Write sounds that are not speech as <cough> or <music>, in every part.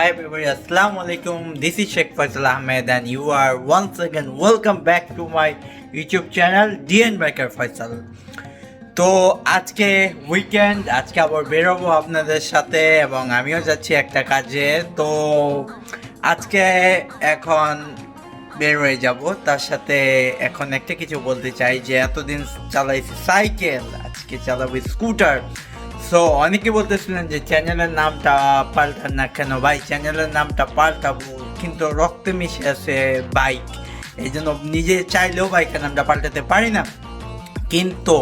Hi everybody, Assalamu alaikum. This is Sheikh Faisal Ahmed and you are once again welcome back to my YouTube channel DN Biker Faisal. তো আজকে weekend আজকে আবার বেরোবো আপনাদের সাথে এবং আমিও যাচ্ছি একটা কাজে তো আজকে এখন বের হয়ে যাব তার সাথে এখন একটা কিছু বলতে চাই যে এতদিন চালাইছি সাইকেল আজকে চালাবো স্কুটার সো অনেকে বলতেছিলেন যে চ্যানেলের নামটা পাল্টান না কেন? ভাই চ্যানেলের নামটা পাল্টাবো, কিন্তু রক্তে মিশে আছে বাইক এই জন্য নিজে চাইলেও বাইকের নামটা পাল্টাতে পারি না। কিন্তু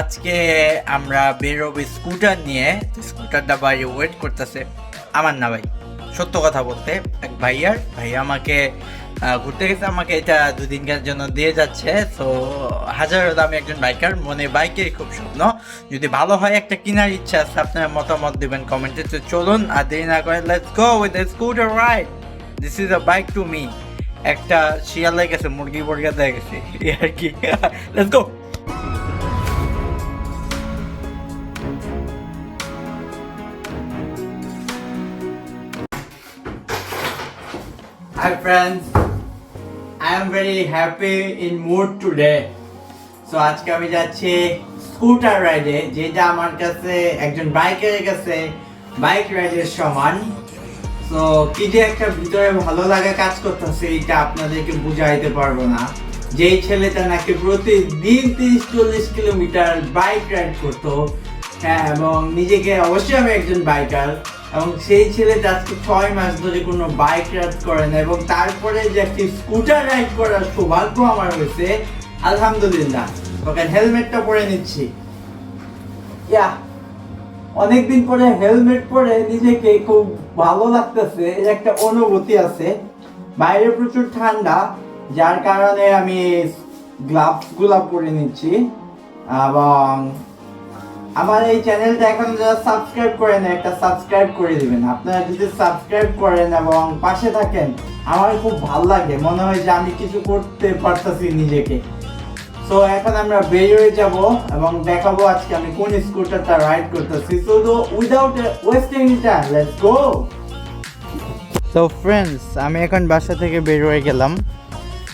আজকে আমরা বেরোবো স্কুটার নিয়ে। স্কুটারটা বাইরে ওয়েট করতেছে। আমার না ভাই, সত্য কথা বলতে, এক ভাইয়ার। ভাইয়া আমাকে ঘুরতে গেছে আমাকে এটা দুদিনকার জন্য দিয়ে যাচ্ছে। তো হাজার দামি একজন বাইকার মনে বাইকের খুব স্বপ্ন। যদি ভালো হয় একটা কেনার ইচ্ছা আছে আপনার মতামত দেবেন কমেন্টে তো চলুন আর দেরি না করে let's go with scooter ride this is a bike to me একটা শিয়াল গেছে মুরগি মুরগা দিয়ে গেছে। আর কি। <laughs> Let's go Hi friends, I am very happy in mood today. So, আজকে আমি যাচ্ছি স্কুটার রাইডে যেটা আমার কাছে একজন বাইকের কাছে বাইক রাইডের সমান। তো কি যে একটা ভিতরে ভালো লাগা কাজ করতেছে, এটা আপনাদেরকে বুঝাইতে পারব না। যেই ছেলেটা নাকি প্রতিদিন তিরিশ চল্লিশ কিলোমিটার বাইক রাইড করতো হ্যাঁ এবং নিজেকে অবশ্যই আমি একজন বাইকার এবং সেই ছেলেটা আজকে ছয় মাস ধরে কোনো বাইক রাইড করে না এবং তারপরে যে একটি স্কুটার রাইড করার সৌভাগ্য আমার হয়েছে, আলহামদুলিল্লাহ। ওকে হেলমেটটা পরে নিচ্ছি। ইয়া, অনেকদিন পরে হেলমেট পরে নিজেকে খুব ভালো লাগতেছে, এর একটা অনুভূতি আছে। বাইরে প্রচুর ঠান্ডা, যার কারণে আমি গ্লাভসগুলা পরে নিচ্ছি। এবং আমার এই চ্যানেলটা এখন যারা সাবস্ক্রাইব করেন একটা সাবস্ক্রাইব করে দিবেন। আপনারা যদি সাবস্ক্রাইব করেন এবং পাশে থাকেন, আমার খুব ভালো লাগে। মনে হয় যে আমি কিছু করতে পারতাছি নিজেকে। সো এখন আমরা বেরিয়ে যাব এবং দেখাবো আজকে আমি কোন স্কুটারটা রাইড করতেছি। So without wasting time let's go so friends আমি এখন বাসা থেকে বের হয়ে গেলাম।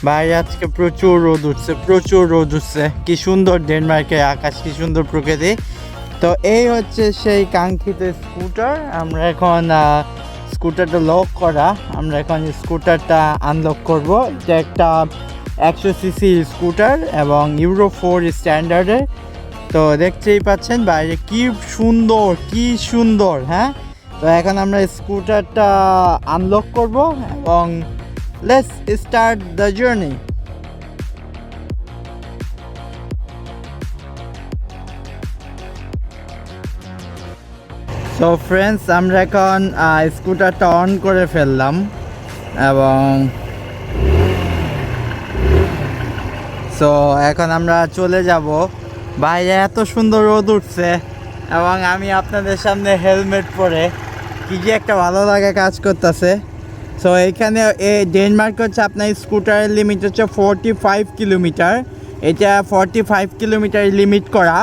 বাইরে আজকে প্রচুর রোদ উঠছে, প্রচুর রোদ উঠছে। কি সুন্দর ডেনমার্কের আকাশ, কি সুন্দর প্রকৃতি। তো এই হচ্ছে সেই কাঙ্ক্ষিত স্কুটার। আমরা এখন স্কুটারটা লক করা। আমরা এখন স্কুটারটা আনলক করব। এটা একটা একশো সিসি স্কুটার এবং ইউরো ফোর স্ট্যান্ডার্ডের তো দেখতেই পাচ্ছেন বাইরে কি সুন্দর কি সুন্দর হ্যাঁ? তো এখন আমরা স্কুটারটা আনলক করব এবং let's start the journey so friends আমরা এখন স্কুটারটা অন করে ফেললাম এবং সো এখন আমরা চলে যাব। বাইরে এত সুন্দর রোদ উঠছে এবং আমি আপনাদের সামনে হেলমেট পরে কি যে একটা ভালো লাগা কাজ করতেছে। সো এখানে এই ডেনমার্ক হচ্ছে আপনার স্কুটারের লিমিট হচ্ছে ফোরটি ফাইভ কিলোমিটার এটা ফর্টি ফাইভ কিলোমিটার লিমিট করা।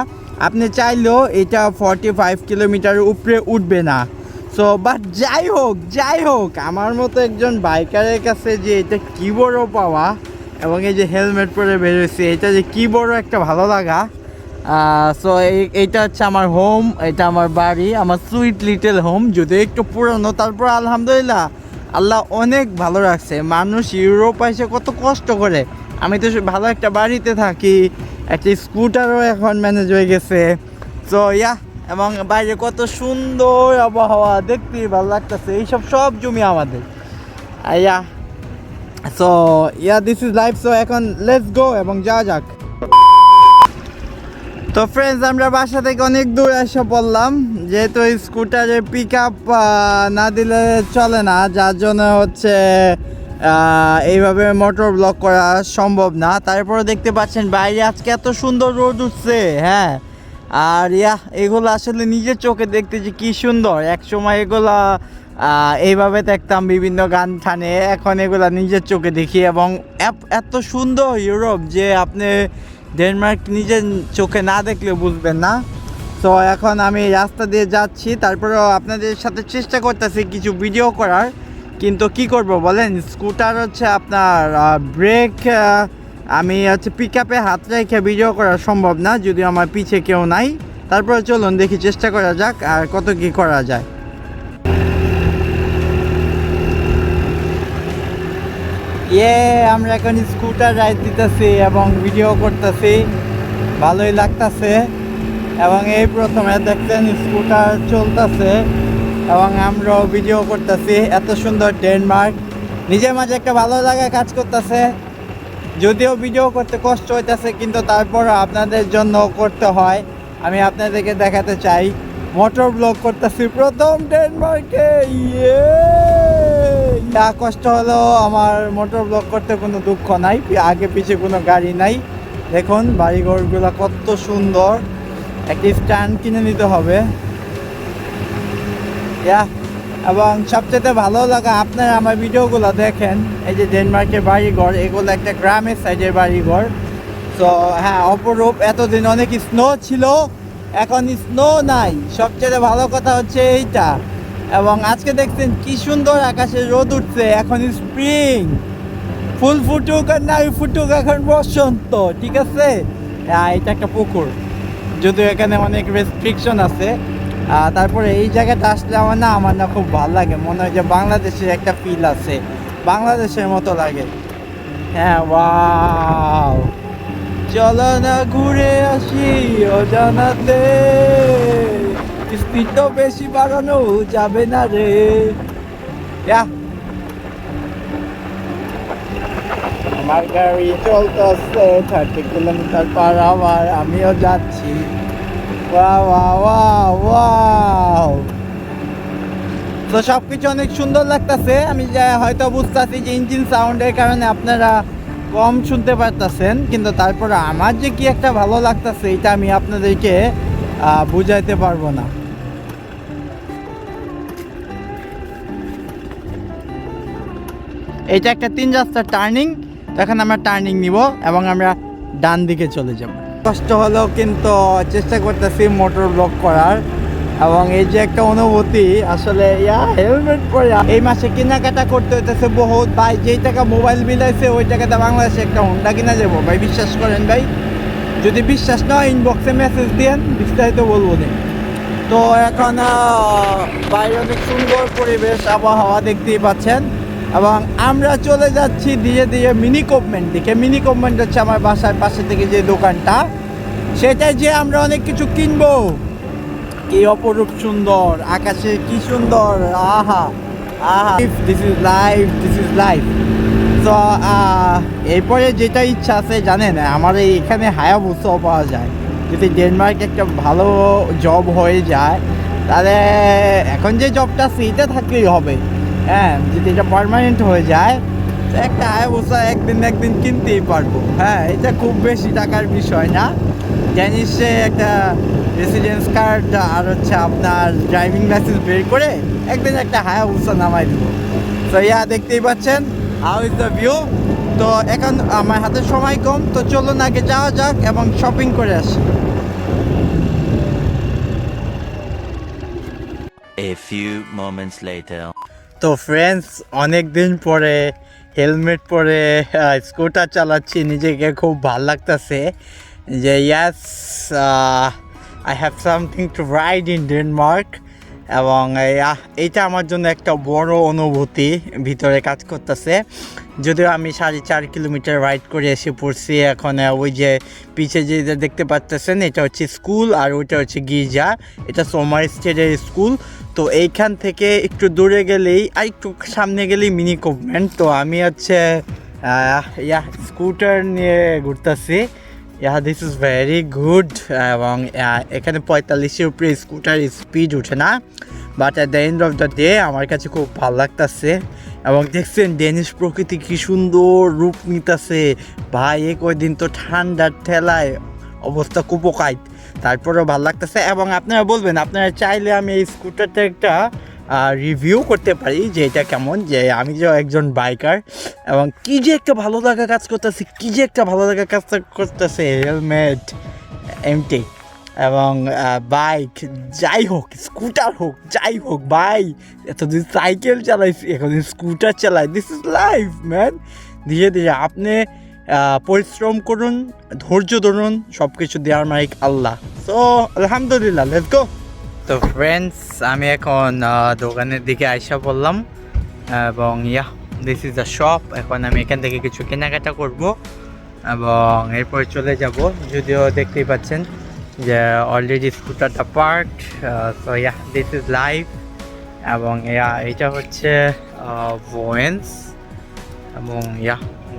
আপনি চাইলেও এটা ফর্টি ফাইভ কিলোমিটার উপরে উঠবে না। সো বাট যাই হোক যাই হোক, আমার মতো একজন বাইকারের কাছে যে এটা কী বড় পাওয়া এবং এই যে হেলমেট পরে বেরোচ্ছে এটা যে কী বড় একটা ভালো লাগা। সো এইটা হচ্ছে আমার হোম এটা আমার বাড়ি, আমার সুইট লিটল হোম যদিও একটু পুরনো, তারপর আলহামদুলিল্লাহ আল্লাহ অনেক ভালো রাখছে। মানুষ ইউরোপ এসে কত কষ্ট করে। আমি তো ভালো একটা বাড়িতে থাকি একটা স্কুটারও এখন ম্যানেজ হয়ে গেছে। তো ইয়া এবং বাইরে কত সুন্দর আবহাওয়া দেখতে ভালো লাগতেছে। এইসব সব জমি আমাদের। Yeah so yeah this is life so এখন লেটস গো এবং যা যাক। তো ফ্রেন্ডস আমরা বাসা থেকে অনেক দূর এসে পড়লাম। যেহেতু স্কুটারে পিক আপ না দিলে চলে না, যার জন্য হচ্ছে এইভাবে মোটর ব্লক করা সম্ভব না। তারপরে দেখতে পাচ্ছেন বাইরে আজকে এত সুন্দর রোদ উঠছে হ্যাঁ। আর ইয়া এগুলো আসলে নিজের চোখে দেখতে যে কি সুন্দর। এক সময় এগুলা এইভাবে দেখতাম বিভিন্ন গান ঠানে এখন এগুলা নিজের চোখে দেখি এবং এত সুন্দর ইউরোপ যে আপনি ডেনমার্ক নিজের চোখে না দেখলে বুঝবেন না। তো এখন আমি রাস্তা দিয়ে যাচ্ছি, তারপরেও আপনাদের সাথে চেষ্টা করতেছি কিছু ভিডিও করার। কিন্তু কি করব বলেন? স্কুটার হচ্ছে আপনার ব্রেক আমি হচ্ছে পিক আপে হাত রেখে ভিডিও করা সম্ভব না যদি আমার পিছে কেউ নাই। তারপরে চলুন দেখি, চেষ্টা করা যাক আর কত কি করা যায়। ইয়ে আমরা এখন স্কুটার রাইড দিতেছি এবং ভিডিও করতেছি। ভালোই লাগতাছে। এবং এই প্রথমে দেখতেন স্কুটার চলতেছে। এবং আমরাও ভিডিও করতেছি। এত সুন্দর ডেনমার্ক নিজের মাঝে একটা ভালো লাগা কাজ করতেছে। যদিও ভিডিও করতে কষ্ট হইতেছে, কিন্তু তারপর আপনাদের জন্য করতে হয়। আমি আপনাদেরকে দেখাতে চাই। মোটর ব্লগ করতেছি প্রথম ডেনমার্কে ইয়ে যা কষ্ট হলো, আমার মোটর ব্লগ করতে কোনো দুঃখ নাই। আগে পিছে কোনো গাড়ি নাই। দেখুন বাড়িঘরগুলো কত সুন্দর। একটি স্ট্যান্ড কিনে নিতে হবে। এবং সবচেয়ে ভালো লাগা, আপনারা আমার ভিডিওগুলো দেখেন। এই যে ডেনমার্কের বাড়িঘর, এগুলো একটা গ্রামের সাইডের বাড়িঘর। তো হ্যাঁ অপরূপ। এতদিন অনেক স্নো ছিল, এখন স্নো নাই। সবচেয়ে ভালো কথা হচ্ছে এইটা। এবং আজকে দেখছেন কি সুন্দর আকাশে রোদ উঠছে, এখন স্প্রিং ফুল ফুটুক আর নাই ফুটুক, এখন বসন্ত, ঠিক আছে? হ্যাঁ এটা একটা পুকুর। যদিও এখানে অনেক রেস্ট্রিকশন আছে। তারপরে এই জায়গাটা আসলে আমার না আমার না খুব ভালো লাগে। মনে হয় যে বাংলাদেশের একটা ফিল আছে। বাংলাদেশের মতো লাগে। হ্যাঁ ওয়াও চলো না ঘুরে আসি অজানাতে। স্পিড তো বেশি বাড়ানো যাবে না রে। আমার গাড়ি চলতেছে থার্টি কিলোমিটার পার আওয়ার আমিও যাচ্ছি। ওয়াও ওয়াও ওয়াও তো সব কিছু অনেক সুন্দর লাগতেছে। আমি হয়তো বুঝতেছি যে ইঞ্জিন সাউন্ডের কারণে আপনারা কম শুনতে পারতেছেন, কিন্তু তারপরে আমার যে কি একটা ভালো লাগতেছে, এটা আমি আপনাদেরকে বুঝাইতে পারব না। এটা একটা তিন রাস্তার টার্নিং এখন আমরা টার্নিং নিব এবং আমরা ডান দিকে চলে যাব। কষ্ট হলেও কিন্তু চেষ্টা করতেছি মোটর ব্লক করার। এবং এই যে একটা অনুভূতি, আসলে, ইয়া হেলমেট পরে এই মাসে কেনাকাটা করতে হইতেছে বহুত। ভাই, যেই টাকা মোবাইল বিলাইছে ওই টাকাতে বাংলাদেশে একটা হোন্ডা কিনা যাব। ভাই, বিশ্বাস করেন ভাই, যদি বিশ্বাস না ইনবক্সে মেসেজ দিয়েন, বিস্তারিত বলব দিন তো এখন বাইরে অনেক সুন্দর পরিবেশ, আবহাওয়া দেখতেই পাচ্ছেন। এবং আমরা চলে যাচ্ছি ধীরে ধীরে মিনি কোপমেন্ট দিকে। মিনি কোপমেন্ট হচ্ছে আমার বাসার পাশে থেকে যে দোকানটা। সেটাই যে আমরা অনেক কিছু কিনবো। কি অপরূপ সুন্দর, আকাশে কি সুন্দর, আহা আহা। This is life this is life তো এরপরে যেটা ইচ্ছা আছে, জানেন, আমার এখানে হায়াবুসাও পাওয়া যায়। যদি ডেনমার্ক একটা ভালো জব হয়ে যায়, তাহলে এখন যে জবটা এটা থাকলেই হবে। হ্যাঁ যদি এটা পার্মানেন্ট হয়ে যায়, তো একটা হায়াবুসা একদিন একদিন কিনতেই পারব। হ্যাঁ এটা খুব বেশি টাকার বিষয় না। ড্যানিশে একটা রেসিডেন্স কার্ড আর হচ্ছে আপনার ড্রাইভিং লাইসেন্স বের করে একদিন একটা হায়াবুসা নামাই দেবো। তো ইয়া দেখতেই পাচ্ছেন হাউ ইজ দ্য ভিউ তো এখন আমার হাতে সময় কম তো চলুন আগে যাওয়া যাক এবং শপিং করে আসি। A few moments later. তো ফ্রেন্ডস অনেক দিন পরে হেলমেট পরে স্কুটার চালাচ্ছি নিজেকে খুব ভালো লাগতেছে। যে yes I have something to ride in Denmark এবং আহ, এইটা আমার জন্য একটা বড় অনুভূতি ভিতরে কাজ করতেছে। যদিও আমি সাড়ে চার কিলোমিটার রাইড করে এসে পড়ছি এখন ওই যে পিছে যে দেখতে পাচ্তেছেন এটা হচ্ছে স্কুল আর ওইটা হচ্ছে গির্জা। এটা সোমার স্টেটের স্কুল তো এইখান থেকে একটু দূরে গেলেই আর একটু সামনে গেলেই মিনি কোভমেন্ট তো আমি হচ্ছে ইয়া স্কুটার নিয়ে ঘুরতেছি। Yeah this is very good এবং এখানে পঁয়তাল্লিশের উপরে স্কুটার স্পিড উঠে না। But at the end of the day আমার কাছে খুব ভালো লাগতেছে। এবং দেখছেন ডেনিশ প্রকৃতি কি সুন্দর রূপ নিতেছে। ভাই, এ কয়দিন তো ঠান্ডার ঠেলায় অবস্থা কুপোকাইত তারপরেও ভালো লাগতেছে। এবং আপনারা বলবেন, আপনারা চাইলে আমি এই স্কুটারটা একটা রিভিউ করতে পারি যে এটা কেমন, যে আমি যে একজন বাইকার এবং কি যে একটা ভালো লাগা কাজ করতেছে, কি যে একটা ভালো লাগা কাজ করতেছে হেলমেট এমটি এবং বাইক যাই হোক স্কুটার হোক, যাই হোক, ভাই, এতদিন সাইকেল চালাইছি এখন স্কুটার চালাই দিস ইজ লাইফ ম্যান ধীরে ধীরে আপনি পরিশ্রম করুন, ধৈর্য ধরুন সব কিছু দেওয়ার মালিক আল্লাহ। সো আলহামদুলিল্লাহ লেটস গো তো ফ্রেন্ডস আমি এখন দোকানের দিকে আইসা বললাম এবং yeah this is the shop এখন আমি এখান থেকে কিছু কেনাকাটা করব। এবং এরপর চলে যাব। যদিও দেখতেই পাচ্ছেন যে already স্কুটারটা park so yeah this is life এবং ইয়া এটা হচ্ছে ভোয়েন্স এবং ইয়া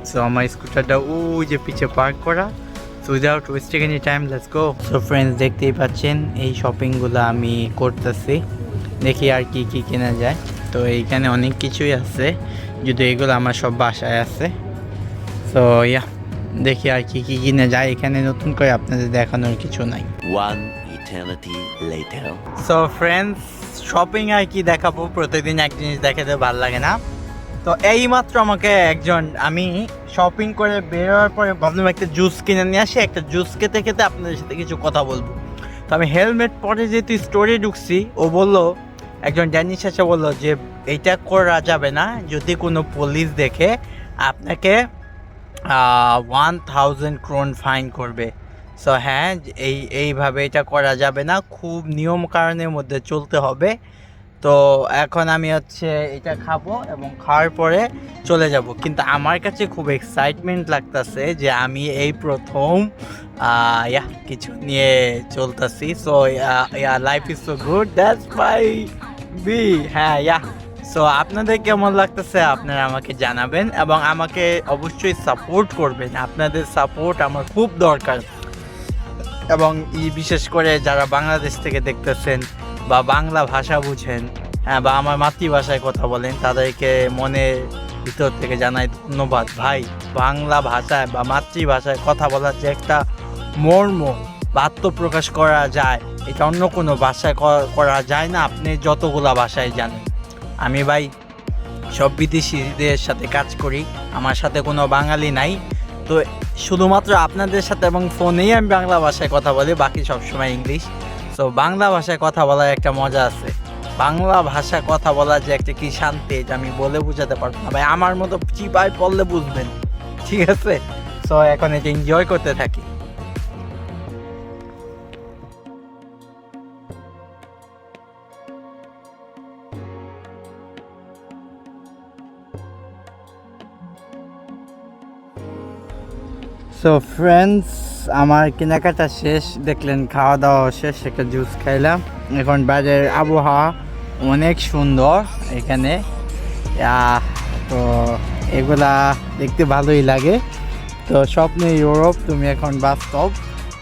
সো আমার স্কুটারটা ওই যে পিছে পার্ক করা। So without wasting any time let's go so friends দেখতেই পাচ্ছেন এই শপিংগুলো আমি করতেছি। দেখি আর কি কি কেনা যায়। তো এইখানে অনেক কিছুই আছে যদি এগুলো আমার সব বাসায় আছে। সো ইয়া দেখি আর কি কি কিনে যায়। এখানে নতুন করে আপনাদের দেখানোর কিছু নাই। One eternity later. So friends shopping আর কি দেখাবো প্রতিদিন এক জিনিস দেখাতে ভালো লাগে না। তো এই মাত্র আমাকে একজন, আমি শপিং করে বেরোয়ার পরে ভাবলাম একটা জুস কিনে নিয়ে আসি, একটা জুস খেতে খেতে আপনাদের সাথে কিছু কথা বলব। তো আমি হেলমেট পরে যেহেতু স্টোরে ঢুকছি, ও বলল, একজন ড্যানিশ এসে বলল যে, এইটা করা যাবে না, যদি কোনো পুলিশ দেখে আপনাকে ওয়ান থাউজেন্ড ক্রোন ফাইন করবে। সো হ্যাঁ এই, এইভাবে এটা করা যাবে না, খুব নিয়ম কারণের মধ্যে চলতে হবে। তো এখন আমি হচ্ছে এটা খাব এবং খাওয়ার পরে চলে যাব। কিন্তু আমার কাছে খুব এক্সাইটমেন্ট লাগতেছে যে আমি এই প্রথম ইয়া, কিছু নিয়ে চলতেছি। So yeah life is so good that's my B হ্যাঁ ইয়া। সো আপনাদের কেমন লাগতেছে আপনারা আমাকে জানাবেন এবং আমাকে অবশ্যই সাপোর্ট করবেন। আপনাদের সাপোর্ট আমার খুব দরকার। এবং ই, বিশেষ করে যারা বাংলাদেশ থেকে দেখতেছেন বা বাংলা ভাষা বুঝেন হ্যাঁ বা আমার মাতৃভাষায় কথা বলেন, তাদেরকে মনের ভিতর থেকে জানাই ধন্যবাদ। ভাই, বাংলা ভাষায় বা মাতৃভাষায় কথা বলার যে একটা মর্ম আত্মপ্রকাশ করা যায়, এটা অন্য কোনো ভাষায় করা যায় না, আপনি যতগুলা ভাষায় জানেন। আমি ভাই সব বিদেশিদের সাথে কাজ করি, আমার সাথে কোনো বাঙালি নাই, তো শুধুমাত্র আপনাদের সাথে এবং ফোনেই আমি বাংলা ভাষায় কথা বলি, বাকি সবসময় ইংলিশ। সো বাংলা ভাষায় কথা বলার একটা মজা আছে। বাংলা ভাষায় কথা বলার যে একটা কি শান্তি, এটা আমি বলে বোঝাতে পারব না। ভাই, আমার মতো চিপাই পড়লে বুঝবেন? ঠিক আছে? সো এখন এটা এনজয় করতে থাকি। সো ফ্রেন্ডস আমার কেনাকাটা শেষ, দেখলেন খাওয়া দাওয়া শেষ, একটা জুস খাইলাম। এখন বাইরের আবহাওয়া অনেক সুন্দর এখানে। তো এগুলা দেখতে ভালোই লাগে। তো স্বপ্নে ইউরোপ, তুমি এখন বাস্তব।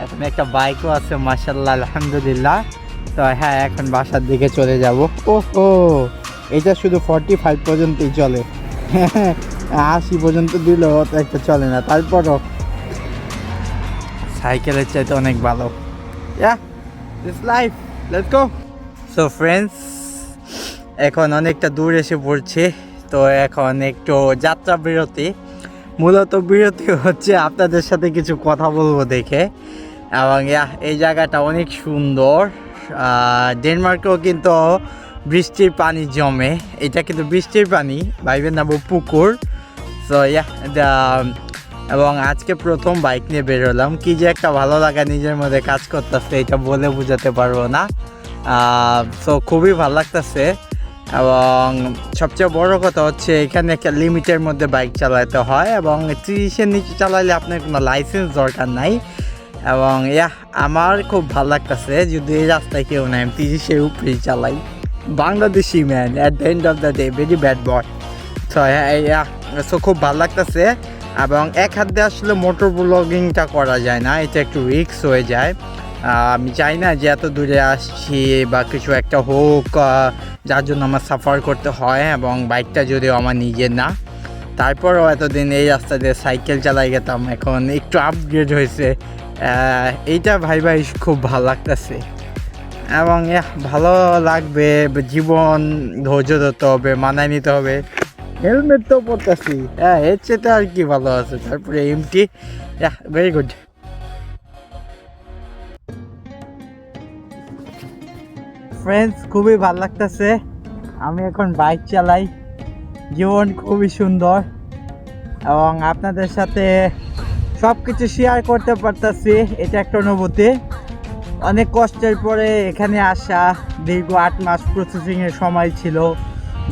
এখন একটা বাইকও আছে মাসাল্লাহ আলহামদুলিল্লাহ। তো হ্যাঁ এখন বাসার দিকে চলে যাব। ওহো, এটা শুধু ফর্টি ফাইভ পর্যন্তই চলে। <laughs> আশি পর্যন্ত দিলেও একটা চলে না। তারপরও সাইকেলের চাইতে অনেক ভালো। Yeah life let's go so friends এখন অনেকটা দূর এসে পড়ছে। তো এখন একটু যাত্রা বিরতি। মূলত বিরতি হচ্ছে আপনাদের সাথে কিছু কথা বলব দেখে। এবং এই জায়গাটা অনেক সুন্দর। ডেনমার্কেও কিন্তু বৃষ্টির পানি জমে। এটা কিন্তু বৃষ্টির পানি, ভাইবেন না, পুকুর। সো ইয়া এবং আজকে প্রথম বাইক নিয়ে বেরোলাম কি যে একটা ভালো লাগা নিজের মধ্যে কাজ করতেছে, এটা বলে বোঝাতে পারব না। সো খুবই ভালো লাগতেছে। এবং সবচেয়ে বড় কথা হচ্ছে, এখানে একটা লিমিটের মধ্যে বাইক চালাতে হয় এবং তিরিশের নিচে চালাইলে আপনার কোনো লাইসেন্স দরকার নাই। এবং ইয়া আমার খুব ভালো লাগতেছে, যদি এই রাস্তায় কেউ নাই, আমি তিরিশের উপরেই চালাই। Bangladeshi man at the end of the day very bad boy তো ইয়া সো খুব ভালো লাগতেছে। এবং এক হাত দিয়ে আসলে মোটর ব্লগিংটা করা যায় না, এটা একটু রিস্ক হয়ে যায়। আমি চাই না যে এত দূরে আসছি বা কিছু একটা হোক যার জন্য আমার সাফার করতে হয় এবং বাইকটা যদিও আমার নিজের না, তারপরও এতদিন এই রাস্তা দিয়ে সাইকেল চালাই গেতাম, এখন একটু আপগ্রেড হয়েছে। এইটা ভাই ভাই খুব ভালো লাগতেছে। এবং ভালো লাগবে, জীবন ধৈর্য ধরতে হবে, মানায় নিতে হবে। হেলমেট তো পরতেছি। হ্যাঁ এর চেয়ে আর কি ভালো আছে? তারপরে এমটি ভেরি গুড ফ্রেন্ডস খুবই ভালো লাগতেছে। আমি এখন বাইক চালাই। জীবন খুবই সুন্দর। এবং আপনাদের সাথে সব কিছু শেয়ার করতে পারতাছি। এটা একটা অনুভূতি। অনেক কষ্টের পরে এখানে আসা। দীর্ঘ আট মাস প্রসেসিংয়ের সময় ছিল।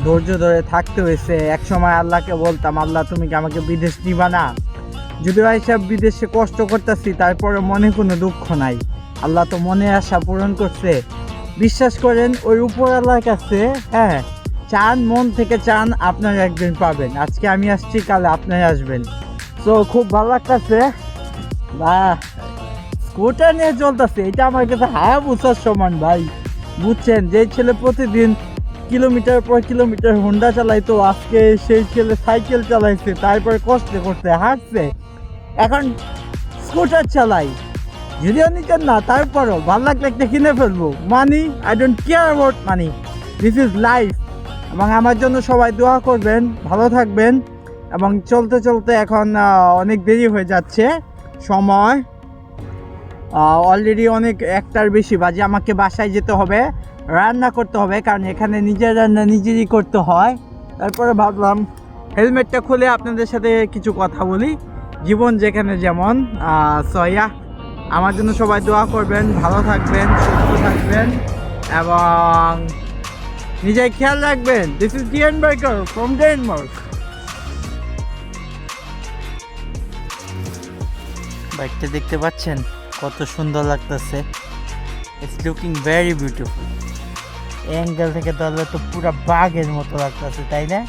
ধৈর্য ধরে থাকতে হয়েছে। এক সময় আল্লাহকে বলতাম, আল্লাহ, তুমি কি আমাকে বিদেশ নিবা না? যদিও এইসব বিদেশে কষ্ট করতেছি তারপরে মনে কোনো দুঃখ নাই। আল্লাহ তো মনে আশা পূরণ করছে। বিশ্বাস করেন, ওই উপরওয়ালার কাছে হ্যাঁ চান, মন থেকে চান আপনারা একদিন পাবেন। আজকে আমি আসছি, কালে আপনারা আসবেন। তো খুব ভালো লাগতেছে। বা স্কুটার নিয়ে চলতেছে, এটা আমার কাছে হায়া বুঝার সমান, ভাই। বুঝছেন যে ছেলে প্রতিদিন কিলোমিটার পর কিলোমিটার হোন্ডা চালাইতো, আজকে সেই ছেলে সাইকেল চালাইছে, তারপরে কষ্ট করতে হাঁটছে। এখন স্কুটার চালাই। যদিও নিতেন না, তারপরও ভালো লাগলে একটা কিনে ফেলব। Money I don't care about money this is life এবং আমার জন্য সবাই দোয়া করবেন, ভালো থাকবেন। এবং চলতে চলতে এখন অনেক দেরি হয়ে যাচ্ছে। সময় অলরেডি অনেক একটার বেশি বাজে, আমাকে বাসায় যেতে হবে। রান্না করতে হবে, কারণ এখানে নিজের রান্না নিজেরই করতে হয়। তারপরে ভাবলাম হেলমেটটা খুলে আপনাদের সাথে কিছু কথা বলি। জীবন যেখানে যেমন সয়া আমার জন্য সবাই দোয়া করবেন, ভালো থাকবেন, সুস্থ থাকবেন, এবং নিজের খেয়াল রাখবেন। This is DN biker from Denmark বাইকটা দেখতে পাচ্ছেন? কত সুন্দর লাগতেছে। It's looking very beautiful angle থেকে ধরলে তো পুরো বাঘের মতো লাগতেছে তাই না?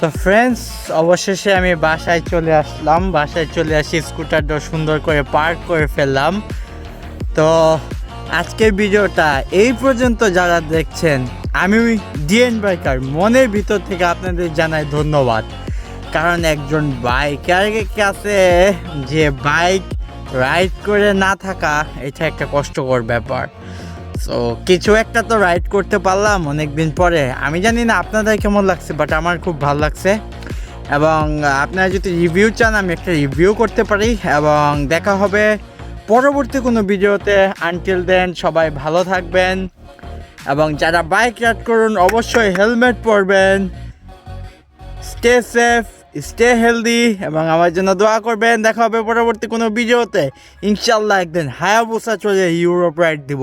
তো ফ্রেন্ডস অবশেষে আমি বাসায় চলে আসলাম। বাসায় চলে আসি, স্কুটারটা সুন্দর করে পার্ক করে ফেললাম। তো আজকের ভিডিওটা এই পর্যন্ত যারা দেখছেন, আমি ডিএন বাইকার মনের ভিতর থেকে আপনাদের জানাই ধন্যবাদ। কারণ একজন বাইকারের কাছে যে বাইক রাইড করে না থাকা, এটা একটা কষ্টকর ব্যাপার। সো কিছু একটা তো রাইড করতে পারলাম অনেক দিন পরে। আমি জানি না আপনাদের কেমন লাগছে বাট আমার খুব ভালো লাগছে। এবং আপনারা যদি রিভিউ চান, আমি একটা রিভিউ করতে পারি। এবং দেখা হবে পরবর্তী কোনো ভিডিওতে। আনটিল দেন সবাই ভালো থাকবেন। এবং যারা বাইক রাইড করুন, অবশ্যই হেলমেট পরবেন। স্টে সেফ স্টে হেলদি এবং আমার জন্য দোয়া করবেন। দেখা হবে পরবর্তী কোনো ভিডিওতে। ইনশাল্লাহ একদিন হায়াবুসা চলে ইউরোপ রাইড দিব।